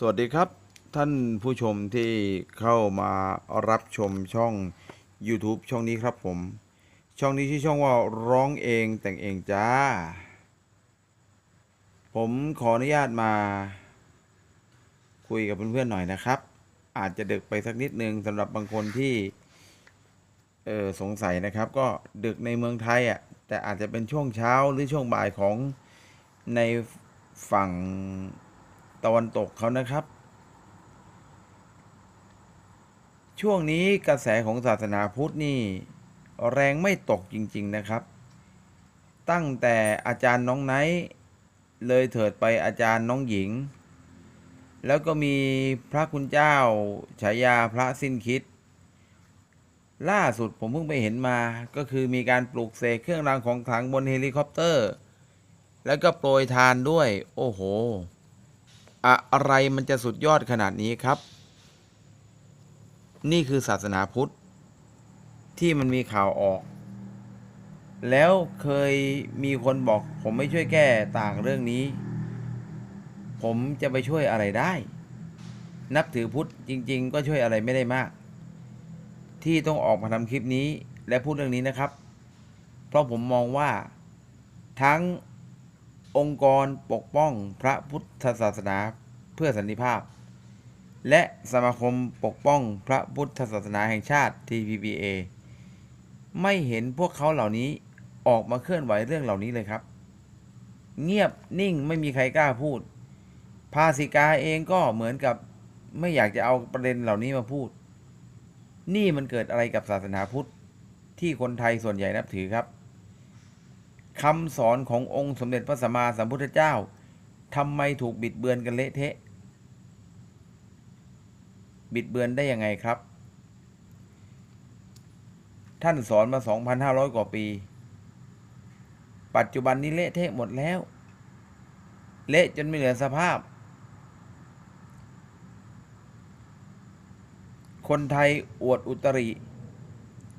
สวัสดีครับ ท่านผู้ชมที่เข้ามารับชมช่อง YouTube ช่องนี้ครับผม ช่องนี้ชื่อช่องว่าร้องเองแต่งเองจ้า ผมขออนุญาตมา คุยกับเพื่อนๆหน่อยนะครับ อาจจะดึกไปสักนิดนึงสำหรับบางคนที่เออสงสัยนะครับ ก็ดึกในเมืองไทยอะแต่อาจจะเป็นช่วงเช้าหรือช่วงบ่ายของในฝั่ง ตะวันตกเขานะครับ ช่วงนี้กระแสของศาสนาพุทธนี่ แรงไม่ตกจริง ๆนะครับ ตั้งแต่อาจารย์น้องไนท์เลยเถิดไปอาจารย์น้องหญิง แล้วก็มีพระคุณเจ้าฉายาพระสิ้นคิด ล่าสุดผมเพิ่งไปเห็นมาก็คือมีการปลูกเสกเครื่องรางของขลังบนเฮลิคอปเตอร์ แล้วก็โปรยทานด้วย โอ้โห อะไรมันจะสุดยอดขนาดนี้ครับ นี่คือศาสนาพุทธ ที่มันมีข่าวออก แล้วเคยมีคนบอก ผมไม่ช่วยแก้ต่างเรื่องนี้ ผมจะไปช่วยอะไรได้ นับถือพุทธจริง ๆ ก็ช่วยอะไรไม่ได้มาก ที่ต้องออกมาทำคลิปนี้และพูดเรื่องนี้นะครับ เพราะผมมองว่าทั้งองค์กรปกป้องพระพุทธศาสนา เพื่อสันติภาพ และสมาคมปกป้องพระพุทธศาสนาแห่งชาติ TPPA ไม่เห็นพวกเขาเหล่านี้ออกมาเคลื่อนไหวเรื่องเหล่านี้เลยครับ เงียบนิ่งไม่มีใครกล้าพูด ภาสิกาเองก็เหมือนกับไม่อยากจะเอาประเด็นเหล่านี้มาพูด นี่มันเกิดอะไรกับศาสนาพุทธที่คนไทยส่วนใหญ่นับถือครับคำสอนขององค์สมเด็จพระสัมมาสัมพุทธเจ้าทำไมถูกบิดเบือนกันเละเทะ บิดเบือนได้ยังไงครับ ท่านสอนมา 2,500 กว่าปี ปัจจุบันนี้เละเทะหมดแล้ว เละจนไม่เหลือสภาพ คนไทยอวดอุตริ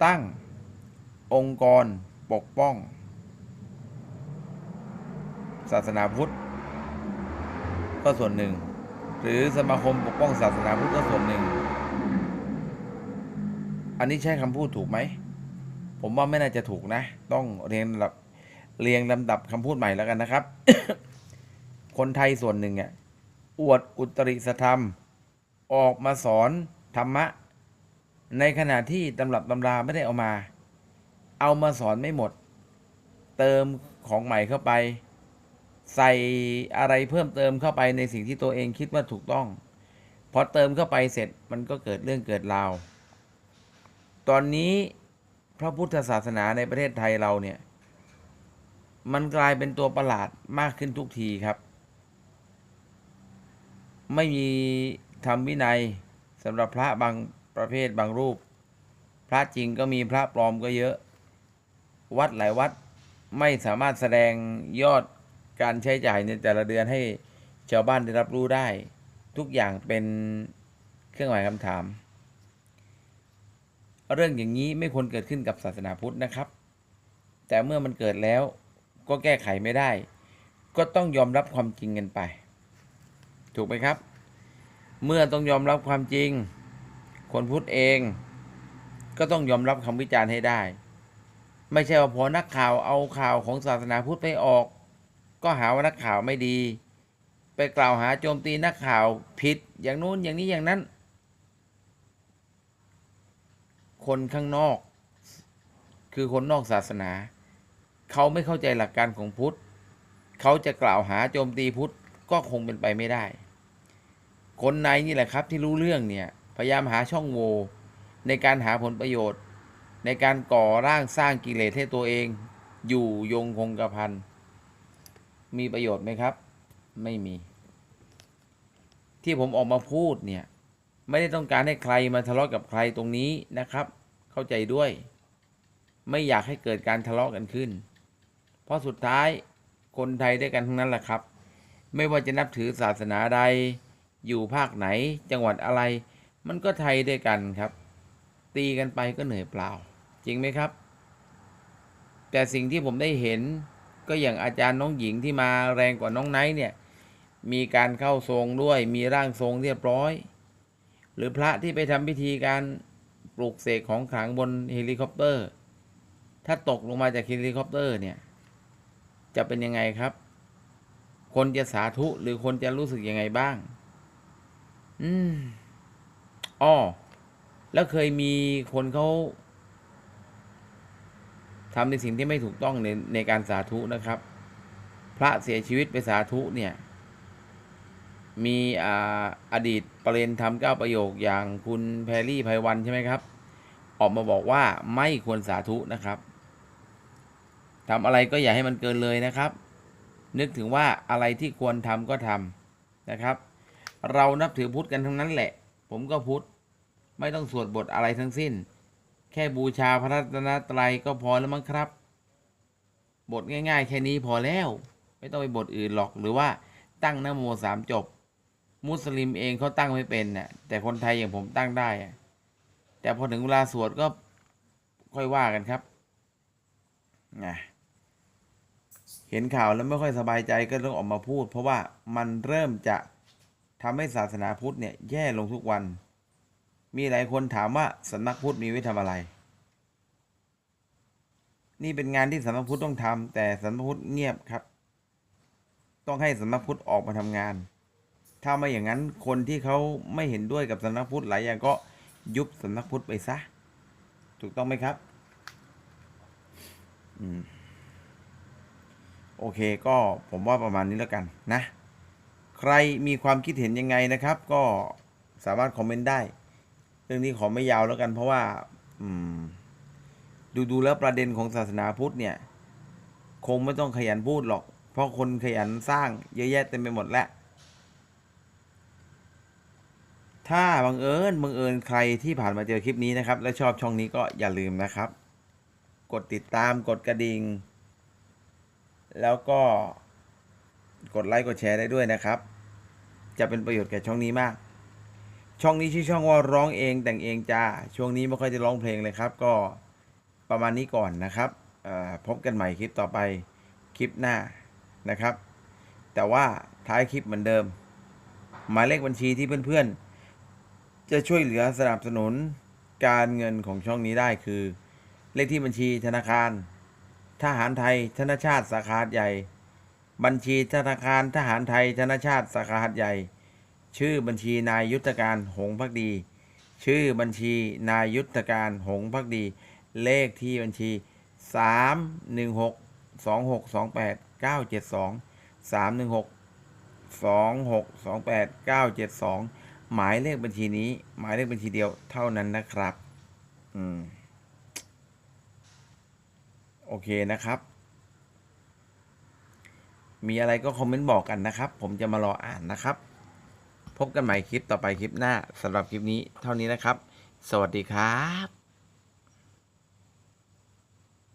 ตั้ง องค์กร ปกป้อง ศาสนาพุทธ ก็ส่วนหนึ่ง หรือสมาคมปกป้องศาสนาพุทธก็ส่วนหนึ่ง อันนี้ใช้คำพูดถูกไหม ผมว่าไม่น่าจะถูกนะ ต้องเรียงลำดับเรียงลำดับคำพูดใหม่แล้วกันนะครับ คนไทยส่วนหนึ่งอะอวดอุตริสธรรม ออกมาสอนธรรมะ ในขณะที่ตำรับตำราไม่ได้เอามา เอามาสอนไม่หมด เติมของใหม่เข้าไป ใส่อะไรเพิ่มเติมเข้าไปในสิ่งที่ตัวเองคิดว่าถูกต้อง พอเติมเข้าไปเสร็จมันก็เกิดเรื่องเกิดราว ตอนนี้พระพุทธศาสนาในประเทศไทยเราเนี่ย มันกลายเป็นตัวประหลาดมากขึ้นทุกทีครับ ไม่มีธรรมวินัยสำหรับพระบางประเภทบางรูป พระจริงก็มีพระปลอมก็เยอะ วัดหลายวัดไม่สามารถแสดงยอด การใช้จ่ายในแต่ละเดือนให้ชาวบ้านได้รับรู้ได้ ทุกอย่างเป็นเครื่องหมายคำถาม เรื่องอย่างนี้ไม่ควรเกิดขึ้นกับศาสนาพุทธนะครับ แต่เมื่อมันเกิดแล้วก็แก้ไขไม่ได้ ก็ต้องยอมรับความจริงกันไป ถูกไหมครับ เมื่อต้องยอมรับความจริง คนพุทธเอง ก็ต้องยอมรับคำวิจารณ์ให้ได้ ไม่ใช่ว่าพอนักข่าวเอาข่าวของศาสนาพุทธไปออก ก็หาว่านักข่าวไม่ดี ไปกล่าวหาโจมตีนักข่าวผิดอย่างนู้นอย่างนี้อย่างนั้น คนข้างนอก คือคนนอกศาสนา เขาไม่เข้าใจหลักการของพุทธ เขาจะกล่าวหาโจมตีพุทธก็คงเป็นไปไม่ได้ คนในนี่แหละครับที่รู้เรื่องเนี่ยพยายามหาช่องโหว่ในการหาผลประโยชน์ ในการก่อร่างสร้างกิเลสให้ตัวเอง อยู่ยงคงกระพัน มีประโยชน์ไหมครับ ไม่มี ที่ผมออกมาพูดเนี่ย ไม่ได้ต้องการให้ใครมาทะเลาะกับใครตรงนี้นะครับ เข้าใจด้วย ไม่อยากให้เกิดการทะเลาะกันขึ้น เพราะสุดท้ายคนไทยด้วยกันทั้งนั้นแหละครับ ไม่ว่าจะนับถือศาสนาใด อยู่ภาคไหน จังหวัดอะไร มันก็ไทยด้วยกันครับ ตีกันไปก็เหนื่อยเปล่า จริงไหมครับ แต่สิ่งที่ผมได้เห็น ก็อย่างอาจารย์น้องหญิงที่มาแรงกว่าน้องไนท์เนี่ย มีการเข้าทรงด้วยมีร่างทรงเรียบร้อย หรือพระที่ไปทำพิธีการปลูกเสกของขลังบนเฮลิคอปเตอร์ ถ้าตกลงมาจากเฮลิคอปเตอร์เนี่ย จะเป็นยังไงครับ คนจะสาธุหรือคนจะรู้สึกยังไงบ้าง อืมอ้อแล้วเคยมีคนเขา ทำในสิ่งที่ไม่ถูกต้องในในการสาธุนะครับ พระเสียชีวิตไปสาธุเนี่ย มีอ่าอดีตประเรนทำเก้าประโยคอย่างคุณแพรรี่ไพวันใช่ไหมครับ ออกมาบอกว่าไม่ควรสาธุนะครับทำอะไรก็อย่าให้มันเกินเลยนะครับ นึกถึงว่าอะไรที่ควรทำก็ทำนะครับ เรานับถือพุทธกันทั้งนั้นแหละ ผมก็พุทธไม่ต้องสวดบทอะไรทั้งสิ้น ค่บูชาพระรัตนตรัยก็พอแล้วมั้งครับ บทง่าย ๆ แค่นี้พอแล้ว ไม่ต้องไปบทอื่นหรอกหรือว่าตั้งนโมสามจบ มุสลิมเองเขาตั้งไม่เป็นน่ะ แต่คนไทยอย่างผมตั้งได้แต่พอถึงเวลาสวดก็ค่อยว่ากันครับนะเห็นข่าวแล้วไม่ค่อยสบายใจก็ต้องออกมาพูด เพราะว่ามันเริ่มจะทำให้ศาสนาพุทธเนี่ยแย่ลงทุกวัน มีหลายคนถามว่าสำนักพุทธมีไว้ทำอะไร นี่เป็นงานที่สำนักพุทธต้องทำแต่สำนักพุทธเงียบครับ ต้องให้สำนักพุทธออกมาทำงาน ถ้าไม่อย่างนั้นคนที่เขาไม่เห็นด้วยกับสำนักพุทธหลายอย่างก็ยุบสำนักพุทธไปซะ ถูกต้องไหมครับอืมโอเคก็ผมว่าประมาณนี้แล้วกันนะ ใครมีความคิดเห็นยังไงนะครับ ก็สามารถคอมเมนต์ได้ เรื่องนี้ขอไม่ยาวแล้วกัน เพราะว่า อืม ดูดูแล้วประเด็นของศาสนาพุทธเนี่ย คงไม่ต้องขยันพูดหรอก เพราะคนขยันสร้างเยอะแยะเต็มไปหมดแล้ว ถ้าบังเอิญบังเอิญใครที่ผ่านมาเจอคลิปนี้นะครับ และชอบช่องนี้ก็อย่าลืมนะครับ กดติดตามกดกระดิ่งแล้วก็กดไลค์กดแชร์ได้ด้วยนะครับ จะเป็นประโยชน์แก่ช่องนี้มาก ช่องนี้ชื่อช่องว่าร้องเองแต่งเองจ้า ช่วงนี้ไม่ค่อยจะร้องเพลงเลยครับ ก็ประมาณนี้ก่อนนะครับพบกันใหม่คลิปต่อไปคลิปหน้านะครับ แต่ว่าท้ายคลิปเหมือนเดิม หมายเลขบัญชีที่เพื่อนๆ จะช่วยเหลือสนับสนุนการเงินของช่องนี้ได้คือ เลขที่บัญชีธนาคารทหารไทยธนชาติสาขาใหญ่ บัญชีธนาคารทหารไทยธนชาติสาขาใหญ่ ชื่อบัญชีนายยุทธการหงพักดี ชื่อบัญชีนายยุทธการหงพักดี เลขที่บัญชี 3 1 6 2 6 2 8 9 7 2 3 1 6 2 6 2 8 9 7 2 หมายเลขบัญชีนี้ หมายเลขบัญชีเดียวเท่านั้นนะครับ อืม โอเคนะครับ มีอะไรก็คอมเมนต์บอกกันนะครับ ผมจะมารออ่านนะครับ พบกันใหม่คลิปต่อไปคลิปหน้าสำหรับคลิปนี้เท่านี้นะครับ สวัสดีครับ